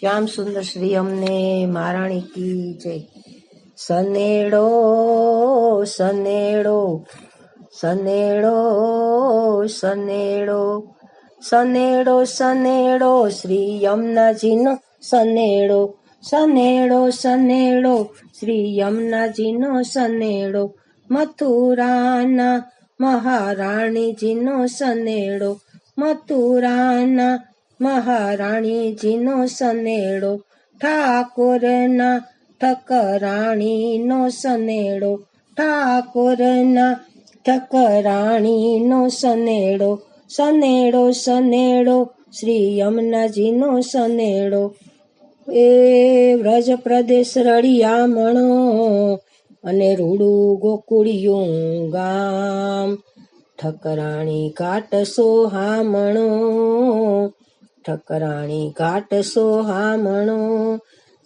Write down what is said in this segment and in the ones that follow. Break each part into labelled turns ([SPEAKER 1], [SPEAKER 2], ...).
[SPEAKER 1] શ્યામ સુંદર શ્રી અમને મહારાણી કી જય. સનેડો સનેડો સનેડો સનેડો સનેડો સનેડો, શ્રી યમુનાજીનો સનેડો સનેડો સનેડો, શ્રી યમુનાજીનો સનેડો, મથુરાના મહારાણીજીનો સનેડો, મથુરાના મહારાણીજીનો સનેડો, ઠાકોરના ઠકરાણીનો સનેડો, ઠાકોરના ઠકરાણીનો સનેડો સનેડો સનેડો, શ્રી યમુનાજીનો સનેડો. એ વ્રજ પ્રદેશ રળિયામણો અને રૂડું ગોકુળિયું ગામ, ઠકરાણી ઘાટ સોહામણો ઠકરાણી ઘાટ સોહામણો,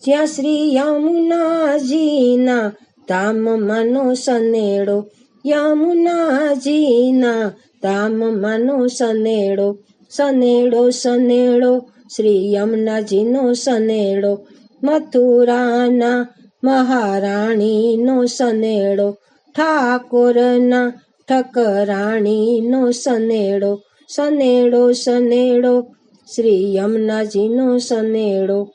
[SPEAKER 1] જ્યાં શ્રી યમુનાજીના ધામ મનો સનેડો, યમુનાજીના ધામ મનો સનેડો સનેડો સનેડો, શ્રી યમુનાજીનો સનેડો, મથુરાના મહારાણીનો સનેડો, ઠાકોરના ઠકરાણીનો સનેડો સનેડો સનેડો શ્રી યમુનાજીનો સનેડો.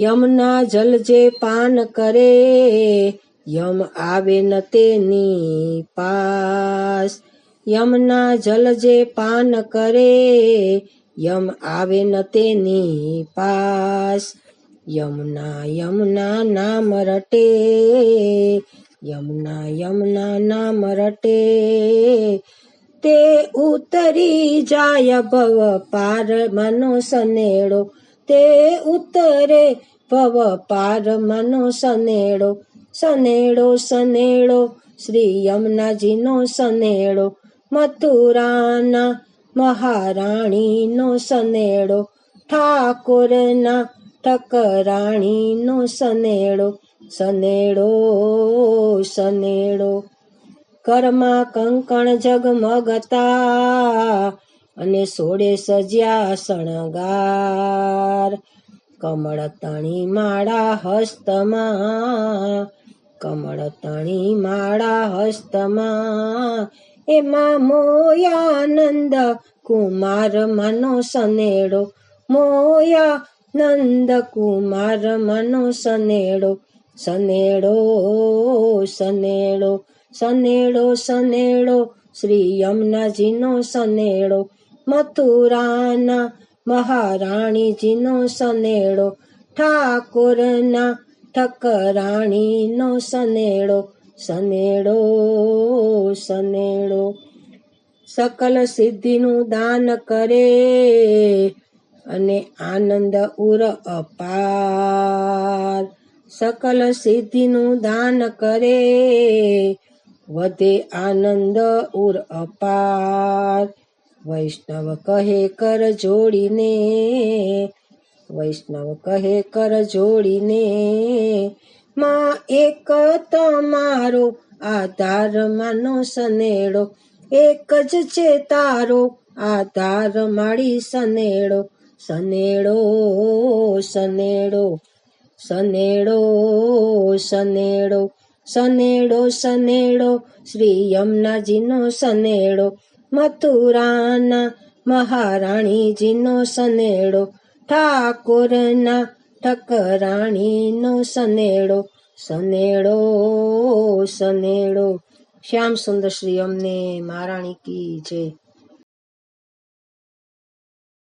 [SPEAKER 1] યમના જલ જે પાન કરે, યમ આવે ન તેની પાસ. યમના જલ જે પાન કરે, યમ આવે ન તેની પાસ. યમુના યમુના નામ રટે, યમુના યમુના નામ રટે તે ઉતરી જાય ભવ પાર મનો સનેડો તે ઉતરે ભવ પાર મનો સનેડો સનેડો સનેડો, શ્રી યમુનાજીનો સનેડો. મથુરાના મહારાણીનો સનેડો. ઠાકોરના ઠકરાણીનો સનેડો. સનેડો સનેડો. કરમાં કંકણ જગમગતા અને સોડે સજ્યા શણગાર. કમળ તણી માળા હસ્તમાં, કમળ તણી માળા હસ્તમાં. એમાં મોયાનંદ કુમાર મનો સનેડો. મોયા નંદ કુમાર મનો સનેડો. સનેડો સનેડો. સનેડો સનેડો, શ્રી યમુનાજીનો સનેડો, મથુરાના મહારાણીજીનો સનેડો, ઠાકોરના ઠકરાણીનો સનેડો સનેડો સનેડો. સકલ સિદ્ધિનું દાન કરે અને આનંદ ઉર અપાર. સકલ સિદ્ધિનું દાન કરે વધે આનંદ ઉર અપાર. વૈષ્ણવ કહે, કર જોડીને. વૈષ્ણવ કહે, કર જોડીને. માં એક તમારો આધાર માનો સનેડો, એક જ છે તારો આધાર માળી સનેડો. સનેડો સનેડો સનેડો સનેડો સનેડો સનેડો, શ્રી યમુનાજીનો સનેડો, મથુરાના મહારાણીજીનો સનેડો, ઠાકોરના ઠકરાણીનો સનેડો સનેડો સનેડો. શ્યામ સુંદર શ્રી અમને મહારાણી કી જય.